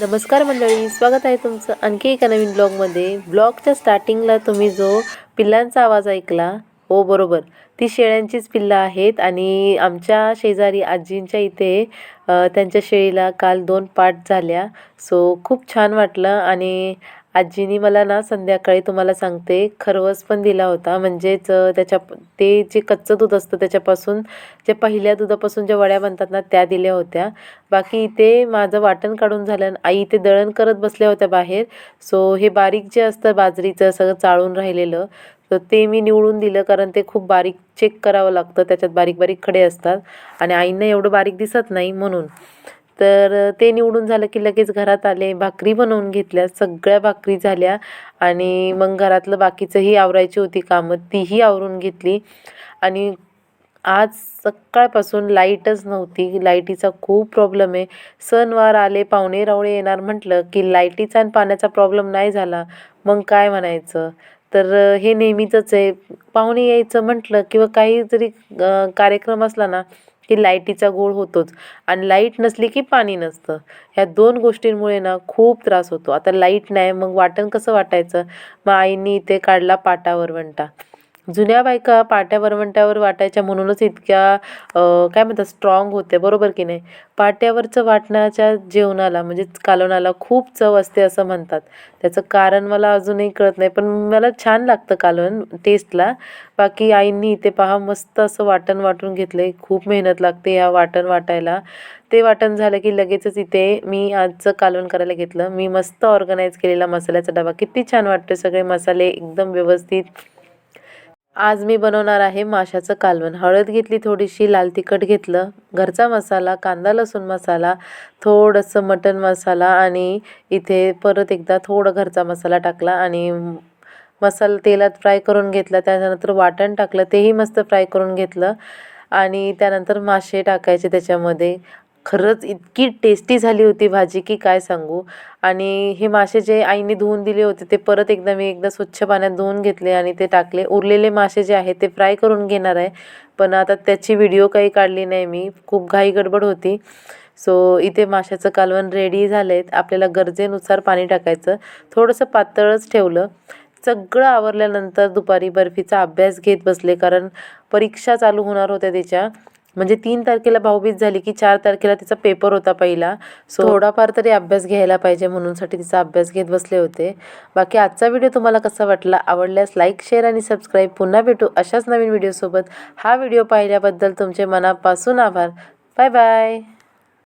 नमस्कार मंडळी स्वागत आहे तुमचं आणखी एका नवीन ब्लॉगमध्ये. ब्लॉगच्या स्टार्टिंगला तुम्ही जो पिल्लांचा आवाज ऐकला हो बरोबर ती शेळ्यांचीच पिल्लं आहेत आणि आमच्या शेजारी आजींच्या इथे त्यांच्या शेळीला काल दोन पाठ झाल्या. सो खूप छान वाटलं आणि आजीनी मला ना संध्याकाळी तुम्हाला सांगते खरवस पण दिला होता. म्हणजेच त्याच्या ते जे कच्चं दूध असतं त्याच्यापासून जे पहिल्या दुधापासून ज्या वड्या बनतात ना त्या दिल्या होत्या. बाकी इथे माझं वाटण काढून झालं आई इथे दळण करत बसल्या होत्या बाहेर. सो हे बारीक जे असतं बाजरीचं सगळं चाळून राहिलेलं तर ते मी निवडून दिलं कारण ते खूप बारीक चेक करावं लागतं त्याच्यात बारीक बारीक खडे असतात. आणि आईंना एवढं बारीक दिसत नाही म्हणून. तर ते निवडून झालं की लगेच घरात आले भाकरी बनवून घेतल्या सगळ्या भाकरी झाल्या आणि मग घरातलं बाकीचंही आवरायची होती कामं तीही आवरून घेतली. आणि आज सकाळपासून लाईटच नव्हती लाईटीचा खूप प्रॉब्लेम आहे. सणवार आले पाहुणे रावळे येणार म्हटलं की लाईटीचा आणि पाण्याचा प्रॉब्लेम नाही झाला मग काय म्हणायचं? तर हे नेहमीचंच आहे. पाहुणे यायचं म्हटलं किंवा काही जरी कार्यक्रम असला ना की लाईटीचा गोळ होतोच आणि लाइट नसली की पाणी नसतं. ह्या दोन गोष्टींमुळे ना खूप त्रास होतो. आता लाइट नाही मग वाटण कसं वाटायचं? मग आईनी इथे काढला पाटा वरवंटा जुन्या बायका पाट्या वरवंट्यावर वाटायच्या म्हणूनच इतक्या काय म्हणतात स्ट्रॉंग होत्या बरोबर की नाही? पाट्यावरचं वाटण्याच्या जेवणाला म्हणजे कालवणाला खूप चव असते असं म्हणतात. त्याचं कारण मला अजूनही कळत नाही पण मला छान लागतं कालवण टेस्टला बाकी आईंनी इथे पहा मस्त असं वाटण वाटून घेतलं आहे खूप मेहनत लागते ह्या वाटण वाटायला. ते वाटण झालं की लगेचच इथे मी आजचं कालवण करायला घेतलं. मी मस्त ऑर्गनाईज केलेला मसाल्याचा डबा. किती छान वाटतो सगळे मसाले एकदम व्यवस्थित. आज मी बनवणार आहे माशाचं कालवण. हळद घेतली थोडीशी लाल तिखट घेतलं घरचा मसाला कांदा लसूण मसाला थोडंसं मटण मसाला आणि इथे परत एकदा थोडं घरचा मसाला टाकला आणि मसाला तेलात फ्राय करून घेतला. त्यानंतर वाटण टाकलं तेही मस्त फ्राय करून घेतलं आणि त्यानंतर मासे टाकायचे त्याच्यामध्ये. खरंच इतकी टेस्टी झाली होती भाजी की काय सांगू? आणि हे मासे जे आईने धुवून दिले होते ते परत एकदा मी एकदा स्वच्छ पाण्यात धुवून घेतले आणि ते टाकले. उरलेले मासे जे आहेत ते फ्राय करून घेणार आहे. पण आता त्याची व्हिडिओ काही काढली नाही मी. खूप घाई गडबड होती. सो इथे माशाचं कालवण रेडी झालं आहे आपल्याला गरजेनुसार पाणी टाकायचं. थोडंसं पातळच ठेवलं. सगळं आवरल्यानंतर दुपारी बर्फीचा अभ्यास घेत बसले कारण परीक्षा चालू होणार होत्या तिच्या म्हणजे तीन तारखेला भाऊबीज झाली की चार तारखेला तिचा पेपर होता पहिला. सो थोडाफार तरी अभ्यास घ्यायला पाहिजे म्हणूनसाठी तिचा अभ्यास घेत बसले होते. बाकी आजचा व्हिडिओ तुम्हाला कसा वाटला आवडल्यास लाईक शेअर आणि सबस्क्राईब पुन्हा भेटू अशाच नवीन व्हिडिओसोबत हा व्हिडिओ पाहिल्याबद्दल तुमचे मनापासून आभार. Bye bye